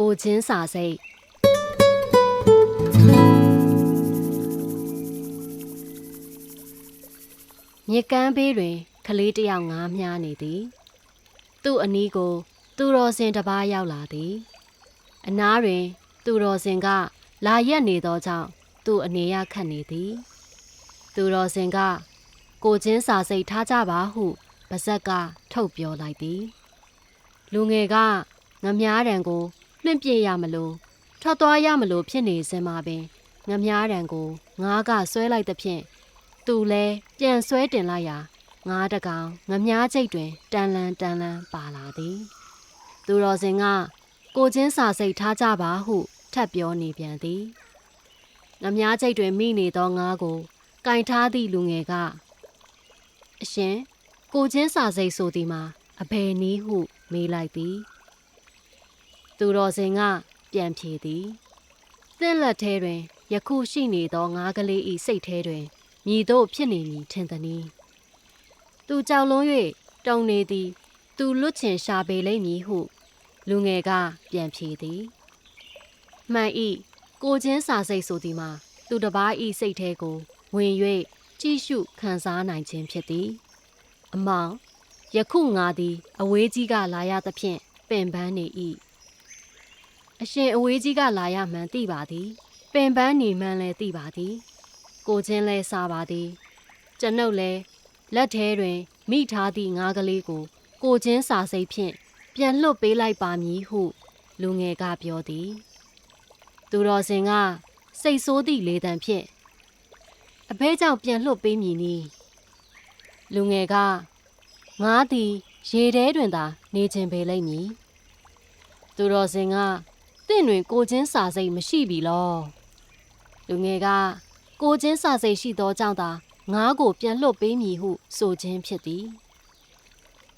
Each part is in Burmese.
ကိုချင်းစာစိတ်မြစ်ကမ်းဘေးတွင် ကလေးတစ်ယောက်ငားမြားနေသည် သူ့အနီးကို သူတော်စင်တစ်ပါးရောက်လာသည် အနားတွင် သူတော်စင်က လာရက်နေသောကြောင့်သူ့အနေရခတ်နေသည် သူတော်စင်က ကိုချင်းစာစိတ်ထားကြပါဟုပါဇက်က ထုတ်ပြောလိုက်သည် လူငယ်ကငမြားတံကို လွင့်ပြစ်ရမလို့ထွက်သွားရမလို့ဖြစ်နေစင်မှာပင်ငမြားတံကိုငားကဆွဲလိုက်သဖြင့်သူလဲပြန်ဆွဲတင်လိုက်ရာငားတကောင်ငမြားချိတ်တွင်တန်လန်းတန်လန်းပါလာသည်သူတော်စင်ကကိုချင်းစာစိတ်ထားကြပါဟုထပ်ပြောနေပြန်သည်ငမြားချိတ်တွင်မိနေသောငားကိုကင်ထားသည့်လူငယ်ကအရှင်ကိုချင်းစာစိတ်ဆိုသည်မှာအဘယ်နည်းဟုမေးလိုက်သည် သူတော်စင်ကပြန်ဖြေသည်သင့်လက်ထဲတွင်ယခုရှိနေသောငါးကလေးဤစိတ်ထဲတွင်မြည်တို့ဖြစ်နေမည်ထင်သည်။သူကြောက်လွန်း၍တုံနေသည် သူလွတ်ချင်ရှာပေလိမ့်မည်ဟု လူငယ်ကပြန်ဖြေသည်။မှန်ဤကိုချင်းစာစိတ်ဆိုသည်မှာ သူတစ်ပါးဤစိတ်ထဲကို ဝင်၍ကြည့်ရှုခံစားနိုင်ခြင်းဖြစ်သည်။အမောင်ယခုငါသည် အဝေးကြီးကလာရသဖြင့်ပင်ပန်းနေ၏ အရှင်အဝေးကြီးကလာရမှန်သိပါသည် ပင်ပန်းနေမှန်လည်းသိပါသည် ကိုချင်းလဲစားပါသည် ကျွန်ုပ်လည်းလက်ထဲတွင်မိထားသည့်ငါးကလေးကို ကိုချင်းစာစိတ်ဖြင့်ပြန်လွတ်ပေးလိုက်ပါမည်ဟု လူငယ်ကပြောသည် သူတော်စင်ကစိတ်ဆိုးသည့်လေတံဖြင့်အဘဲကြောင့်ပြန်လွတ်ပေးမည်နီလူငယ်ကငါသည်ရေထဲတွင်သာနေခြင်းပေလိမ့်မည်သူတော်စင်က တင့်တွင်ကိုချင်းစာစိတ်မရှိပြီလောလူငယ်ကကိုချင်းစာစိတ်ရှိသောကြောင့်သာငါးကိုပြန်လွတ်ပေးမည်ဟုဆိုခြင်းဖြစ်သည်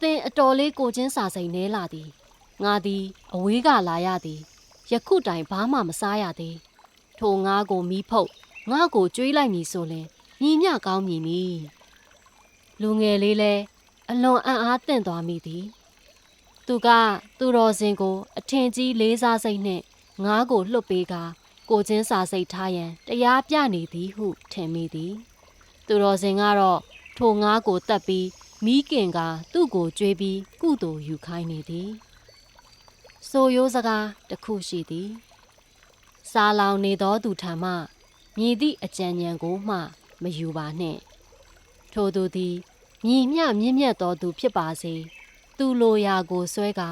သင်အတော်လေးကိုချင်းစာစိတ်နဲလာသည်ငါသည်အဝေးကလာရသည်ယခုတိုင်ဘာမှမစားရသေးထိုငါးကိုမီးဖုတ်ငါ့ကိုကျွေးလိုက်မည်ဆိုလင်ညီမျှကောင်းမည်နီလူငယ်လေးလဲအလွန်အံ့အားသင့်သွားမိသည် သူကသူတော်စင်ကို အထင်ကြီးလေးစားစိတ်နှင့်ငားကိုလှုပ်ပေးကာကိုချင်းစာစိတ်ထားရန်တရားပြနေသည်ဟုထင်မိသည် သူတော်စင်ကတော့ထိုငားကိုတတ်ပြီးမိခင်ကသူ့ကိုကြွေးပြီးကုသိုလ်ယူခိုင်းနေသည်ဆိုရိုးစကားတစ်ခုရှိသည်စာလောင်နေသောသူထံမှမြည်သည့်အကြံဉာဏ်ကိုမှမယူပါနှင့်ထိုသူသည်ညီမျှမြင့်မြတ်သောသူဖြစ်ပါစေ သူလိုရာကိုဆွဲကာ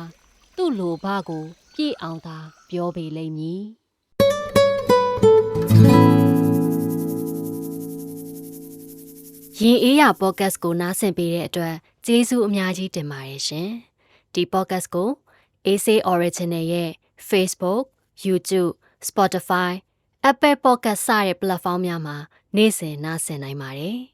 သူ့လိုဘကိုပြည့်အောင်သာပြောပေလိမ့်မည်ရင်အေးရပေါ့ကတ်ကိုနားဆင်ပေးတဲ့အတွက်ကျေးဇူးအများကြီးတင်ပါတယ်ရှင်ဒီပေါ့ကတ်ကို AC Original ရဲ့ Facebook, YouTube, Spotify, Apple Podcast စတဲ့ platform များမှာနေ့စဉ်နားဆင်နိုင်ပါတယ်